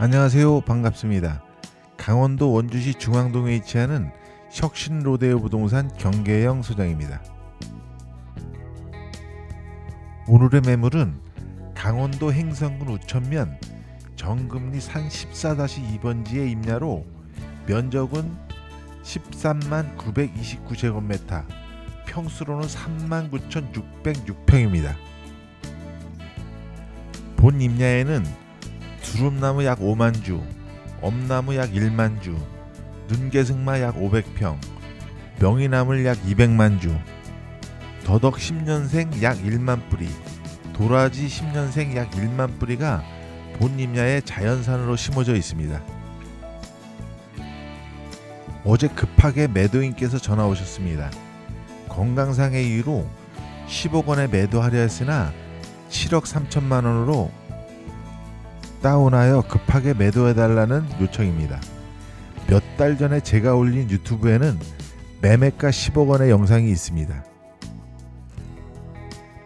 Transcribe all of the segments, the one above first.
안녕하세요. 반갑습니다. 강원도 원주시 중앙동에 위치하는 혁신 로데오 부동산 경계영 소장입니다. 오늘의 매물은 강원도 행성군 우천면 정금리 산 14-2번지의 임야로 면적은 13만 929제곱미터, 평수로는 3만 9,606평입니다. 본 임야에는 두릅나무 약 5만 주, 엄나무 약 1만 주, 눈개승마 약 500평, 명이나물 약 200만 주, 더덕 10년생 약 1만 뿌리, 도라지 10년생 약 1만 뿌리가 본 임야에 자연산으로 심어져 있습니다. 어제 급하게 매도인께서 전화 오셨습니다. 건강상의 이유로 10억 원에 매도하려 했으나 7억 3천만 원으로 다운하여 급하게 매도해달라는 요청입니다. 몇 달 전에 제가 올린 유튜브에는 매매가 10억 원의 영상이 있습니다.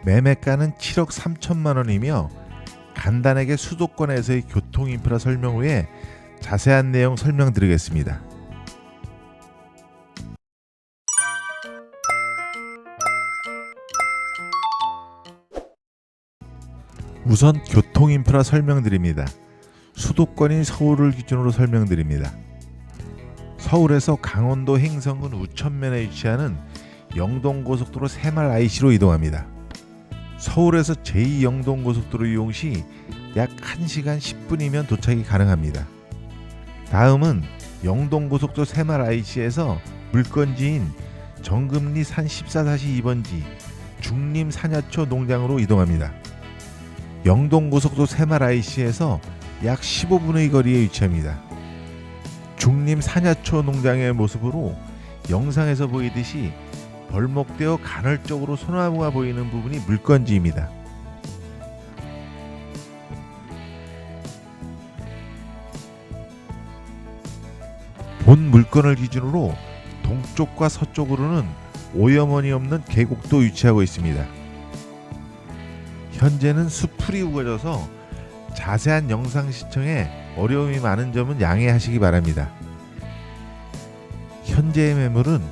매매가는 7억 3천만 원이며 간단하게 수도권에서의 교통 인프라 설명 후에 자세한 내용 설명드리겠습니다. 우선 교 통 인프라 설명드립니다. 수도권인 서울을 기준으로 설명드립니다. 서울에서 강원도 행성군 우천면에 위치하는 영동고속도로 새말 IC로 이동합니다. 서울에서 제2영동고속도로 이용 시 약 1시간 10분이면 도착이 가능합니다. 다음은 영동고속도로 새말 IC에서 물건지인 정금리 산 14-2번지 중림 산야초 농장으로 이동합니다. 영동고속도 IC에서 약 15분의 거리에 위치합니다. 중림 산야초 농장의 모습으로 영상에서 보이듯이 벌목되어 간헐적으로 소나무가 보이는 부분이 물건지입니다. 본 물건을 기준으로 동쪽과 서쪽으로는 오염원이 없는 계곡도 위치하고 있습니다. 현재는 수풀이 우거져서 자세한 영상 시청에 어려움이 많은 점은 양해하시기 바랍니다. 현재의 매물은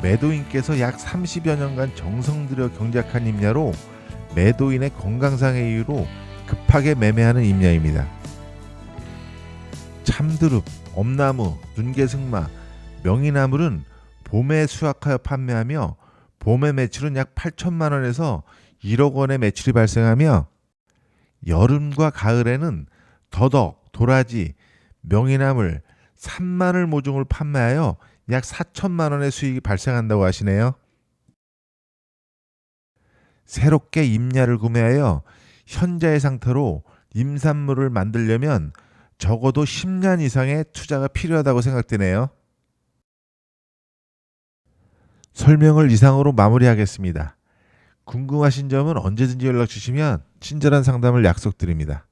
매도인께서 약 30여 년간 정성 들여 경작한 임야로 매도인의 건강상의 이유로 급하게 매매하는 임야입니다. 참드릅, 엄나무, 눈개승마, 명이나물은 봄에 수확하여 판매하며 봄의 매출은 약 8천만 원에서 1억 원의 매출이 발생하며 여름과 가을에는 더덕, 도라지, 명이나물, 산마늘 모종을 판매하여 약 4천만 원의 수익이 발생한다고 하시네요. 새롭게 임야를 구매하여 현재의 상태로 임산물을 만들려면 적어도 10년 이상의 투자가 필요하다고 생각되네요. 설명을 이상으로 마무리하겠습니다. 궁금하신 점은 언제든지 연락 주시면 친절한 상담을 약속드립니다.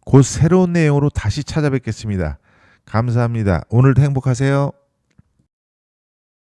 곧 새로운 내용으로 다시 찾아뵙겠습니다. 감사합니다. 오늘도 행복하세요.